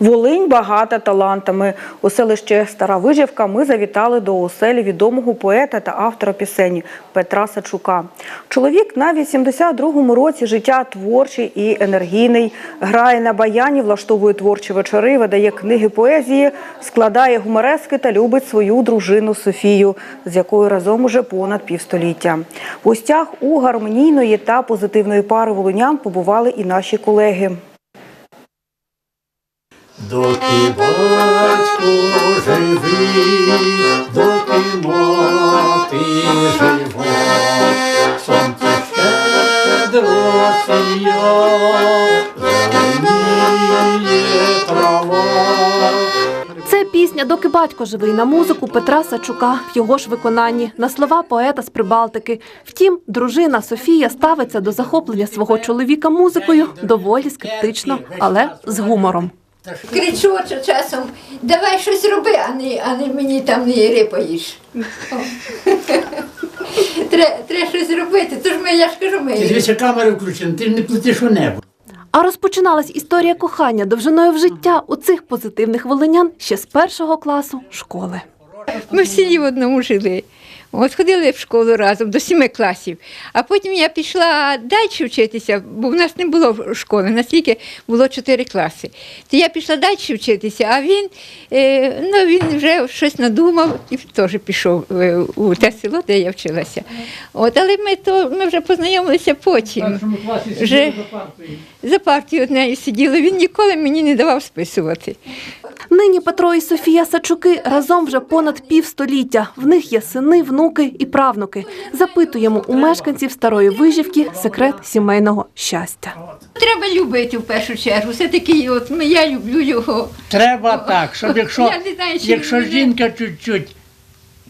Волинь багата талантами. У селище Стара Вижівка ми завітали до оселі відомого поета та автора пісені Петра Сачука. Чоловік на 82-му році життя творчий і енергійний. Грає на баяні, влаштовує творчі вечори, видає книги поезії, складає гуморески та любить свою дружину Софію, з якою разом уже понад півстоліття. В гостях у гармонійної та позитивної пари волинян побували і наші колеги. Доки батько живий, доки мати жива, сонце щедро сія, зеленіє трава. Це пісня Доки батько живий на музику Петра Сачука в його ж виконанні на слова поета з Прибалтики. Втім, дружина Софія ставиться до захоплення свого чоловіка музикою доволі скептично, але з гумором. Кричу що часом, давай щось роби, а не, а не мені там не рипаєш. Треба щось робити, тож ми, я ж кажу, ми. Дивися, камера включена, ти не плетиш у небо. А розпочиналась історія кохання довжиною в життя у цих позитивних волинян ще з першого класу школи. Ми в селі в одному жили. От ходили в школу разом до сіми класів. А потім я пішла далі вчитися, бо в нас не було школи, настільки було чотири класи. То я пішла далі вчитися, а він, е, ну, він вже щось надумав і теж пішов е, у те село, де я вчилася. От, але ми, то, ми вже познайомилися потім. Вже за партію однею сиділи, він ніколи мені не давав списувати. Нині Петро і Софія Сачуки разом вже понад півстоліття. В них є сини, внуки і правнуки. Запитуємо у мешканців старої вижівки секрет сімейного щастя. Треба любити в першу чергу. Все-таки от, ми- я люблю його. Треба так, щоб якщо, знаю, якщо жінка чуть-чуть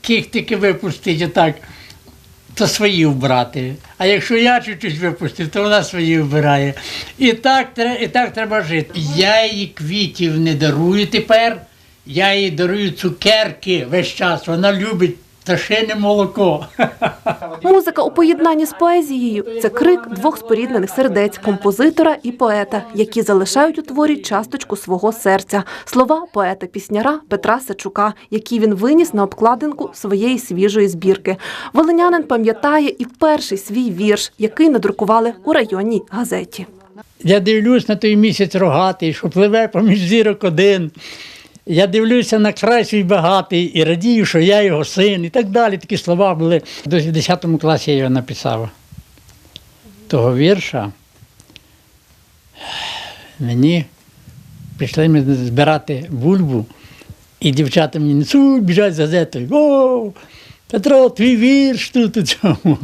кіхтики випустить отак, то свої вбрати. А якщо я чуть-чуть випустив, то вона свої вбирає. І так, і так треба жити. Я їй квітів не дарую тепер, я їй дарую цукерки весь час. Вона любить пташине молоко. Музика у поєднанні з поезією це крик двох споріднених сердець композитора і поета, які залишають у творі часточку свого серця. Слова поета-пісняра Петра Сачука, які він виніс на обкладинку своєї свіжої збірки. Волинянин пам'ятає і перший свій вірш, який надрукували у районній газеті. Я дивлюсь на той місяць рогатий, що пливе поміж зірок один. Я дивлюся на край свій багатий і радію, що я його син, і так далі. Такі слова були. До 10 класі я його написав. Того вірша. Мені прийшли ми збирати бульбу, і дівчата мені несуть, біжать з газетою. О, Петро, твій вірш тут у цьому.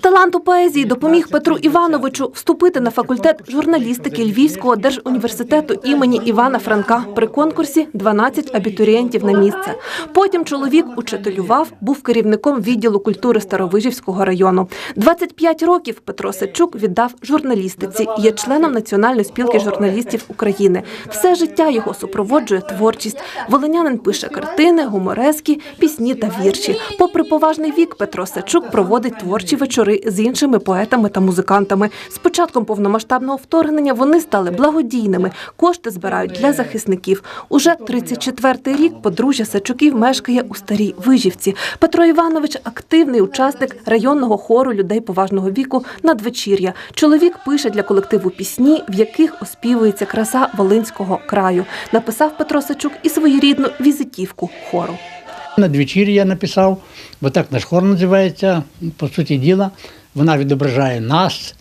Талант у поезії допоміг Петру Івановичу вступити на факультет журналістики Львівського держуніверситету імені Івана Франка при конкурсі «12 абітурієнтів на місце. Потім чоловік учителював, був керівником відділу культури Старовижівського району. 25 років Петро Сечук віддав журналістиці, є членом Національної спілки журналістів України. Все життя його супроводжує творчість. Волинянин пише картини, гуморески, пісні та вірші. Попри поважний вік, Петро Сачук проводить творчі вечори з іншими поетами та музикантами. З початком повномасштабного вторгнення вони стали благодійними. Кошти збирають для захисників. Уже 34-й рік подружжя Сачуків мешкає у старій вижівці. Петро Іванович активний учасник районного хору людей поважного віку надвечір'я. Чоловік пише для колективу пісні, в яких оспівується краса Волинського краю. Написав Петро Сачук і своєрідну візитівку хору. Надвечір'я я написав, бо так наш хор називається, по суті діла. Вона відображає нас,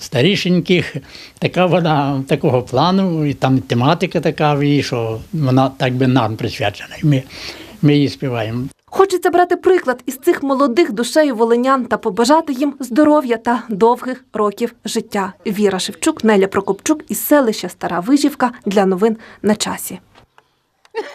старішеньких. Така вона такого плану, і там тематика така, в її, що вона так би нам присвячена. І ми, ми її співаємо. Хочеться брати приклад із цих молодих душею волинян та побажати їм здоров'я та довгих років життя. Віра Шевчук, Неля Прокопчук із селища Стара Вижівка для новин на часі.